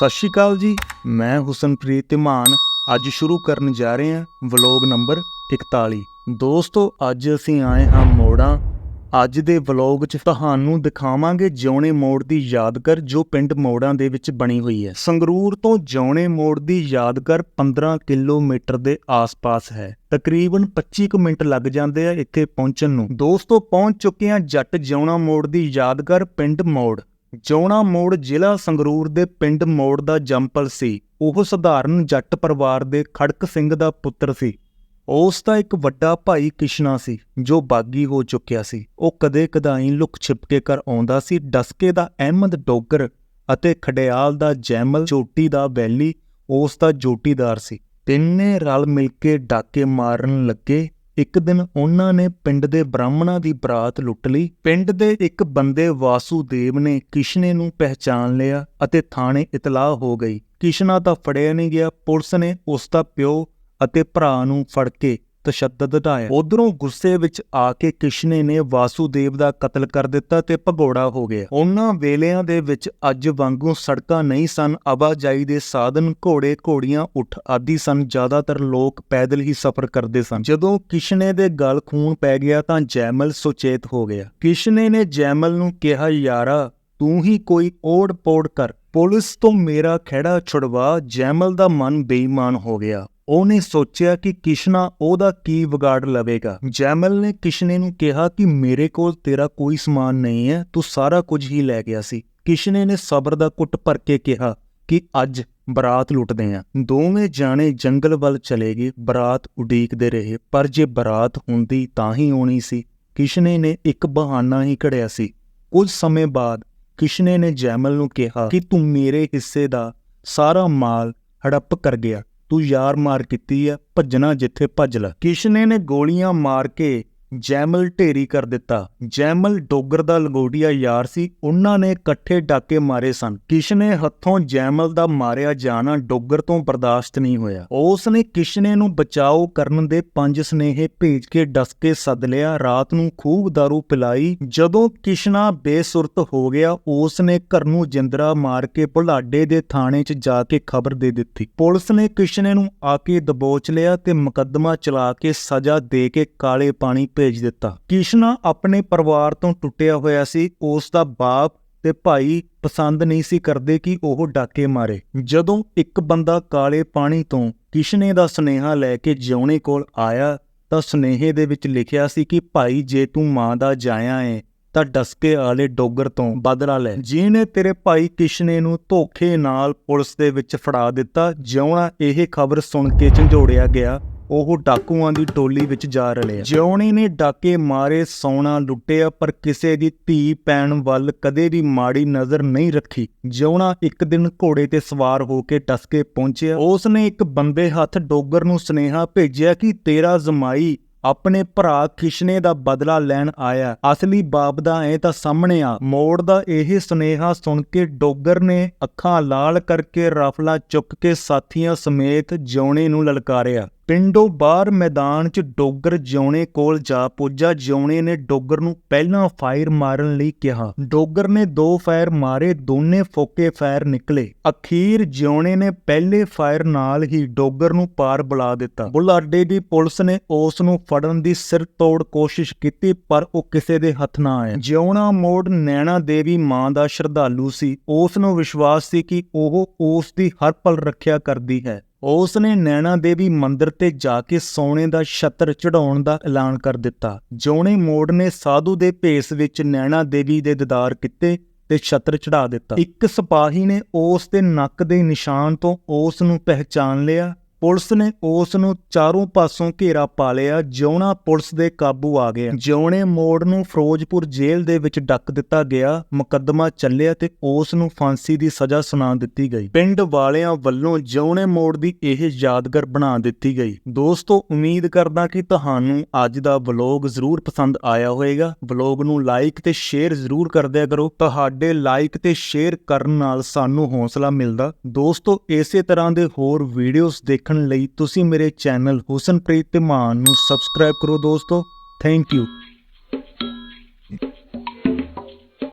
ਸਤਿ ਸ਼੍ਰੀ ਅਕਾਲ ਜੀ। ਮੈਂ ਹੁਸਨਪ੍ਰੀਤ ਧਮਾਨ। ਅੱਜ ਸ਼ੁਰੂ ਕਰਨ ਜਾ ਰਹੇ ਹਾਂ ਵਲੌਗ ਨੰਬਰ 41 ਦੋਸਤੋ, ਅੱਜ ਅਸੀਂ ਆਏ ਹਾਂ ਮੋੜਾਂ। ਅੱਜ ਦੇ ਵਲੌਗ 'ਚ ਤੁਹਾਨੂੰ ਦਿਖਾਵਾਂਗੇ ਜਿਉਣੇ ਮੋੜ ਦੀ ਯਾਦਗਾਰ ਜੋ ਪਿੰਡ ਮੋੜਾਂ ਦੇ ਵਿੱਚ ਬਣੀ ਹੋਈ ਹੈ। ਸੰਗਰੂਰ ਤੋਂ ਜਿਉਣੇ ਮੋੜ ਦੀ ਯਾਦਗਾਰ 15 ਕਿਲੋਮੀਟਰ ਦੇ ਆਸ-ਪਾਸ ਹੈ। ਤਕਰੀਬਨ 25 ਕੁ ਮਿੰਟ ਲੱਗ ਜਾਂਦੇ ਆ ਇੱਥੇ ਪਹੁੰਚਣ ਨੂੰ। ਦੋਸਤੋ, ਪਹੁੰਚ ਚੁੱਕੇ ਹਾਂ ਜੱਟ ਜਿਉਣਾ ਮੋੜ ਦੀ ਯਾਦਗਾਰ ਪਿੰਡ ਮੋੜ। ਜਿਉਣਾ ਮੋੜ ਜ਼ਿਲ੍ਹਾ ਸੰਗਰੂਰ ਦੇ ਪਿੰਡ ਮੋੜ ਦਾ ਜੰਪਲ ਸੀ। ਉਹ ਸਧਾਰਨ ਜੱਟ ਪਰਿਵਾਰ ਦੇ ਖੜਕ ਸਿੰਘ ਦਾ ਪੁੱਤਰ ਸੀ। ਉਸ ਦਾ ਇੱਕ ਵੱਡਾ ਭਾਈ ਕਿਸ਼ਨਾ ਸੀ, ਜੋ ਬਾਗੀ ਹੋ ਚੁੱਕਿਆ ਸੀ। ਉਹ ਕਦੇ ਕਦਾਈ ਲੁਕ ਛਿਪ ਕੇ ਕਰ ਆਉਂਦਾ ਸੀ। ਡਸਕੇ ਦਾ ਅਹਿਮਦ ਡੋਗਰ ਅਤੇ ਖੜਿਆਲ ਦਾ ਜੈਮਲ ਚੋਟੀ ਦਾ ਵੈਲੀ ਉਸ ਦਾ ਜੋਟੀਦਾਰ ਸੀ। ਤਿੰਨੇ ਰਲ ਮਿਲ ਕੇ ਡਾਕੇ ਮਾਰਨ ਲੱਗੇ। ਇੱਕ ਦਿਨ ਉਹਨਾਂ ਨੇ ਪਿੰਡ ਦੇ ਬ੍ਰਾਹਮਣਾਂ ਦੀ ਬਰਾਤ ਲੁੱਟ ਲਈ। ਪਿੰਡ ਦੇ ਇੱਕ ਬੰਦੇ ਵਾਸੂਦੇਵ ਨੇ ਕਿਸ਼ਨੇ ਨੂੰ ਪਹਿਚਾਨ ਲਿਆ ਅਤੇ ਥਾਣੇ ਇਤਲਾਹ ਹੋ ਗਈ। ਕਿਸ਼ਨਾ ਤਾਂ ਫੜਿਆ ਨਹੀਂ ਗਿਆ। ਪੁਲਿਸ ਨੇ ਉਸ ਦਾ ਪਿਓ ਅਤੇ ਭਰਾ ਨੂੰ ਫੜ ਕੇ ਤਸ਼ੱਦਦ ਢਾਇਆ ਉਧਰੋਂ ਗੁੱਸੇ ਵਿੱਚ ਆ ਕੇ ਕਿਸ਼ਨੇ ਨੇ ਵਾਸੂਦੇਵ ਦਾ ਕਤਲ ਕਰ ਦਿੱਤਾ ਤੇ ਭਗੌੜਾ ਹੋ ਗਿਆ। ਉਹਨਾਂ ਵੇਲਿਆਂ ਦੇ ਵਿੱਚ ਅੱਜ ਵਾਂਗੂ ਸੜਕਾਂ ਨਹੀਂ ਸਨ, ਆਵਾਜਾਈ ਦੇ ਸਾਧਨ ਘੋੜੇ ਘੋੜੀਆਂ ਉੱਠ ਆਦਿ ਸਨ, ਜ਼ਿਆਦਾਤਰ ਲੋਕ ਪੈਦਲ ਹੀ ਸਫ਼ਰ ਕਰਦੇ ਸਨ। ਜਦੋਂ ਕਿਸ਼ਨੇ ਦੇ ਗਲ ਖੂਨ ਪੈ ਗਿਆ ਤਾਂ ਜੈਮਲ ਸੁਚੇਤ ਹੋ ਗਿਆ। ਕਿਸ਼ਨੇ ਨੇ ਜੈਮਲ ਨੂੰ ਕਿਹਾ, ਯਾਰਾ, ਤੂੰ ਹੀ ਕੋਈ ਓੜ ਪੋੜ ਕਰ। ਪੁਲਿਸ ਤੋਂ ਮੇਰਾ ਖਹਿੜਾ ਛੁਡਵਾ। ਜੈਮਲ ਦਾ ਮਨ ਬੇਈਮਾਨ ਹੋ ਗਿਆ। ਉਹਨੇ ਸੋਚਿਆ ਕਿ ਕਿਸ਼ਨਾ ਉਹਦਾ ਕੀ ਵਿਗਾੜ ਲਵੇਗਾ। ਜੈਮਲ ਨੇ ਕਿਸ਼ਨੇ ਨੂੰ ਕਿਹਾ ਕਿ ਮੇਰੇ ਕੋਲ ਤੇਰਾ ਕੋਈ ਸਮਾਨ ਨਹੀਂ ਹੈ, ਤੂੰ ਸਾਰਾ ਕੁਝ ਹੀ ਲੈ ਗਿਆ ਸੀ। ਕਿਸ਼ਨੇ ਨੇ ਸਬਰ ਦਾ ਕੁੱਟ ਭਰ ਕੇ ਕਿਹਾ ਕਿ ਅੱਜ ਬਰਾਤ ਲੁੱਟਦੇ ਆਂ ਦੋਵੇਂ ਜਾਣੇ ਜੰਗਲ ਵੱਲ ਚਲੇ ਗਏ, ਬਰਾਤ ਉਡੀਕਦੇ ਰਹੇ, ਪਰ ਜੇ ਬਰਾਤ ਹੁੰਦੀ ਤਾਂ ਹੀ ਆਉਣੀ ਸੀ। ਕਿਸ਼ਨੇ ਨੇ ਇੱਕ ਬਹਾਨਾ ਹੀ ਘੜਿਆ ਸੀ। ਕੁਝ ਸਮੇਂ ਬਾਅਦ ਕਿਸ਼ਨੇ ਨੇ ਜੈਮਲ ਨੂੰ ਕਿਹਾ ਕਿ ਤੂੰ ਮੇਰੇ ਹਿੱਸੇ ਦਾ ਸਾਰਾ ਮਾਲ ਹੜੱਪ ਕਰ ਗਿਆ। ਤੂੰ ਯਾਰ ਮਾਰ ਕੀਤੀ ਆ ਭੱਜਣਾ ਜਿੱਥੇ ਭੱਜ ਲੈ। ਕਿਸ਼ਨੇ ਨੇ ਗੋਲੀਆਂ ਮਾਰ ਕੇ ਜੈਮਲ ਢੇਰੀ ਕਰ ਦਿੱਤਾ। ਜੈਮਲ ਡੋਗਰ ਦਾ ਲੰਗੋਟੀਆ ਯਾਰ ਸੀ। ਉਹਨਾਂ ਨੇ ਇਕੱਠੇ ਡਾਕੇ ਮਾਰੇ ਸਨ। ਕਿਸ਼ਨੇ ਹੱਥੋਂ ਜੈਮਲ ਦਾ ਮਾਰਿਆ ਜਾਣਾ ਡੋਗਰ ਤੋਂ ਬਰਦਾਸ਼ਤ ਨਹੀਂ ਹੋਇਆ। ਉਸ ਨੇ ਕਿਸ਼ਨੇ ਨੂੰ ਬਚਾਓ ਕਰਨ ਦੇ ਪੰਜ ਸਨੇਹੇ ਭੇਜ ਕੇ ਡਸਕੇ ਸੱਦ ਲਿਆ। ਰਾਤ ਨੂੰ ਖੂਬ दारू ਪਿਲਾਈ। ਜਦੋਂ ਕਿਸ਼ਨਾ ਬੇਸੁਰਤ ਹੋ ਗਿਆ ਉਸ ਨੇ ਘਰ ਨੂੰ ਜਿੰਦਰਾ ਮਾਰ ਕੇ ਭੁਲਾਡੇ ਦੇ ਥਾਣੇ 'ਚ ਜਾ ਕੇ ਖਬਰ ਦੇ ਦਿੱਤੀ। ਪੁਲਿਸ ਨੇ ਕਿਸ਼ਨੇ ਨੂੰ ਆ ਕੇ ਦਬੋਚ ਲਿਆ ਤੇ ਮੁਕੱਦਮਾ ਚਲਾ ਕੇ ਸਜ਼ਾ ਦੇ ਕੇ ਕਾਲੇ ਪਾਣੀ ਭੇਜ ਦਿੱਤਾ। ਕਿਸ਼ਨਾ ਆਪਣੇ ਪਰਿਵਾਰ ਤੋਂ ਟੁੱਟਿਆ ਹੋਇਆ ਸੀ। ਉਸ ਦਾ ਬਾਪ ਤੇ ਭਾਈ ਪਸੰਦ ਨਹੀਂ ਸੀ ਕਰਦੇ ਕਿ ਉਹ ਡਾਕੇ ਮਾਰੇ। ਜਦੋਂ ਇੱਕ ਬੰਦਾ ਕਾਲੇ ਪਾਣੀ ਤੋਂ ਕਿਸ਼ਨੇ ਦਾ ਸੁਨੇਹਾ ਲੈ ਕੇ ਜਿਉਣੇ ਕੋਲ ਆਇਆ, ਤਾਂ ਸੁਨੇਹੇ ਦੇ ਵਿੱਚ ਲਿਖਿਆ ਸੀ ਕਿ, ਭਾਈ, ਜੇ ਤੂੰ ਮਾਂ ਦਾ ਜਾਇਆ ਏ, ਤਾਂ ਡਸਕੇ ਵਾਲੇ ਡੋਗਰ ਤੋਂ ਬਦਲਾ ਲੈ। ਜਿਹਨੇ ਤੇਰੇ ਭਾਈ ਕਿਸ਼ਨੇ ਨੂੰ ਧੋਖੇ ਨਾਲ ਪੁਲਿਸ ਦੇ ਵਿੱਚ ਫੜਾ ਦਿੱਤਾ, ਜਿਉਣਾ ਇਹ ਖਬਰ ਸੁਣ ਕੇ ਝੰਜੋੜਿਆ ਗਿਆ। ਉਹ ਡਾਕੂਆਂ ਦੀ ਟੋਲੀ ਵਿੱਚ ਜਾ ਰਲਿਆ ਜਿਉਣੀ ਨੇ ਡਾਕੇ ਮਾਰੇ ਸੋਨਾ ਲੁੱਟਿਆ ਪਰ ਕਿਸੇ ਦੀ ਧੀ ਪੈਣ ਵੱਲ ਕਦੇ ਵੀ ਮਾੜੀ ਨਜ਼ਰ ਨਹੀਂ ਰੱਖੀ। ਜਿਉਣਾ ਇੱਕ ਦਿਨ ਘੋੜੇ ਤੇ ਸਵਾਰ ਹੋ ਕੇ ਟਸਕੇ ਪਹੁੰਚਿਆ। ਉਸ ਨੇ ਇੱਕ ਬੰਦੇ ਹੱਥ ਡੋਗਰ ਨੂੰ ਸੁਨੇਹਾ ਭੇਜਿਆ ਕਿ ਤੇਰਾ ਜ਼ਮਾਈ ਆਪਣੇ ਭਰਾ ਕਿਸ਼ਨੇ ਦਾ ਬਦਲਾ ਲੈਣ ਆਇਆ। ਅਸਲੀ ਬਾਪ ਦਾ ਐ ਤਾਂ ਸਾਹਮਣੇ ਆ। ਮੋੜ ਦਾ ਇਹ ਸੁਨੇਹਾ ਸੁਣ ਕੇ ਡੋਗਰ ਨੇ ਅੱਖਾਂ ਲਾਲ ਕਰਕੇ ਰਫਲਾ ਚੁੱਕ ਕੇ ਸਾਥੀਆਂ ਸਮੇਤ ਜਿਉਣੇ ਨੂੰ ਲਲਕਾਰਿਆ। ਪਿੰਡੋਂ ਬਾਹਰ ਮੈਦਾਨ 'ਚ ਡੋਗਰ ਜਿਉਣੇ ਕੋਲ ਜਾ ਪੁੱਜਾ, ਜਿਉਣੇ ਨੇ ਡੋਗਰ ਨੂੰ ਪਹਿਲਾਂ ਫਾਇਰ ਮਾਰਨ ਲਈ ਕਿਹਾ। ਡੋਗਰ ਨੇ ਦੋ ਫਾਇਰ ਮਾਰੇ, ਦੋਨੇ ਫੋਕੇ ਫਾਇਰ ਨਿਕਲੇ। ਅਖੀਰ ਜਿਉਣੇ ਨੇ ਪਹਿਲੇ ਫਾਇਰ ਨਾਲ ਹੀ ਡੋਗਰ ਨੂੰ ਪਾਰ ਬੁਲਾ ਦਿੱਤਾ। ਬੁਲਾਡੇ ਦੀ ਪੁਲਿਸ ਨੇ ਉਸ ਨੂੰ ਫੜਨ ਦੀ ਸਿਰ ਤੋੜ ਕੋਸ਼ਿਸ਼ ਕੀਤੀ, ਪਰ ਉਹ ਕਿਸੇ ਦੇ ਹੱਥ ਨਾ ਆਇਆ। ਜਿਉਣਾ ਮੋੜ ਨੈਣਾ ਦੇਵੀ ਮਾਂ ਦਾ ਸ਼ਰਧਾਲੂ ਸੀ। ਉਸ ਨੂੰ ਵਿਸ਼ਵਾਸ ਸੀ ਕਿ ਉਹ ਉਸ ਦੀ ਹਰ ਪਲ ਰੱਖਿਆ ਕਰਦੀ ਹੈ। ਉਸ ਨੇ ਨੈਣਾ ਦੇਵੀ ਮੰਦਿਰ ਤੇ ਜਾ ਕੇ ਸੋਨੇ ਦਾ ਛਤਰ ਚੜਾਉਣ ਦਾ ਐਲਾਨ ਕਰ ਦਿੱਤਾ। ਜੋਣੇ ਮੋੜ ਨੇ ਸਾਧੂ ਦੇ ਭੇਸ ਵਿੱਚ ਨੈਣਾ ਦੇਵੀ ਦੇ ਦੀਦਾਰ ਕੀਤੇ ਤੇ ਛਤਰ ਚੜਾ ਦਿੱਤਾ। ਇੱਕ ਸਿਪਾਹੀ ਨੇ ਉਸ ਦੇ ਨੱਕ ਦੇ ਨਿਸ਼ਾਨ ਤੋਂ ਉਸ ਨੂੰ ਪਹਿਚਾਨ ਲਿਆ ਪੁਲਿਸ ਨੇ ਉਸ ਨੂੰ ਚਾਰੋਂ ਪਾਸੋਂ ਘੇਰਾ ਪਾ ਲਿਆ। ਜਿਉਣਾ ਪੁਲਿਸ ਦੇ ਕਾਬੂ ਆ ਗਿਆ। ਜਿਉਣੇ ਮੋੜ ਨੂੰ ਫਿਰੋਜ਼ਪੁਰ ਜੇਲ੍ਹ ਦੇ ਵਿੱਚ ਡੱਕ ਦਿੱਤਾ ਗਿਆ। ਮੁਕੱਦਮਾ ਚੱਲਿਆ ਤੇ ਉਸ ਨੂੰ ਫਾਂਸੀ ਦੀ ਸਜ਼ਾ ਸੁਣਾ ਦਿੱਤੀ ਗਈ। ਪਿੰਡ ਵਾਲਿਆਂ ਵੱਲੋਂ ਜਿਉਣੇ ਮੋੜ ਦੀ ਇਹ ਯਾਦਗਾਰ ਬਣਾ ਦਿੱਤੀ ਗਈ। ਦੋਸਤੋ, ਉਮੀਦ ਕਰਦਾ ਕਿ ਤੁਹਾਨੂੰ ਅੱਜ ਦਾ ਵਲੌਗ ਜ਼ਰੂਰ ਪਸੰਦ ਆਇਆ ਹੋਵੇਗਾ। ਵਲੌਗ ਨੂੰ ਲਾਈਕ ਤੇ ਸ਼ੇਅਰ ਜ਼ਰੂਰ ਕਰਦਿਆ ਕਰੋ। ਤੁਹਾਡੇ ਲਾਈਕ ਤੇ ਸ਼ੇਅਰ ਕਰਨ ਨਾਲ ਸਾਨੂੰ ਹੌਸਲਾ ਮਿਲਦਾ। ਦੋਸਤੋ, ਇਸੇ ਤਰ੍ਹਾਂ ਦੇ ਹੋਰ ਵੀਡੀਓਜ਼ ਦੇਖਣ ਲਈ ਤੁਸੀਂ ਮੇਰੇ ਚੈਨਲ ਹੁਸਨਪ੍ਰੀਤ ਧਮਾਨ ਨੂੰ ਸਬਸਕ੍ਰਾਈਬ ਕਰੋ ਦੋਸਤੋ। Thank you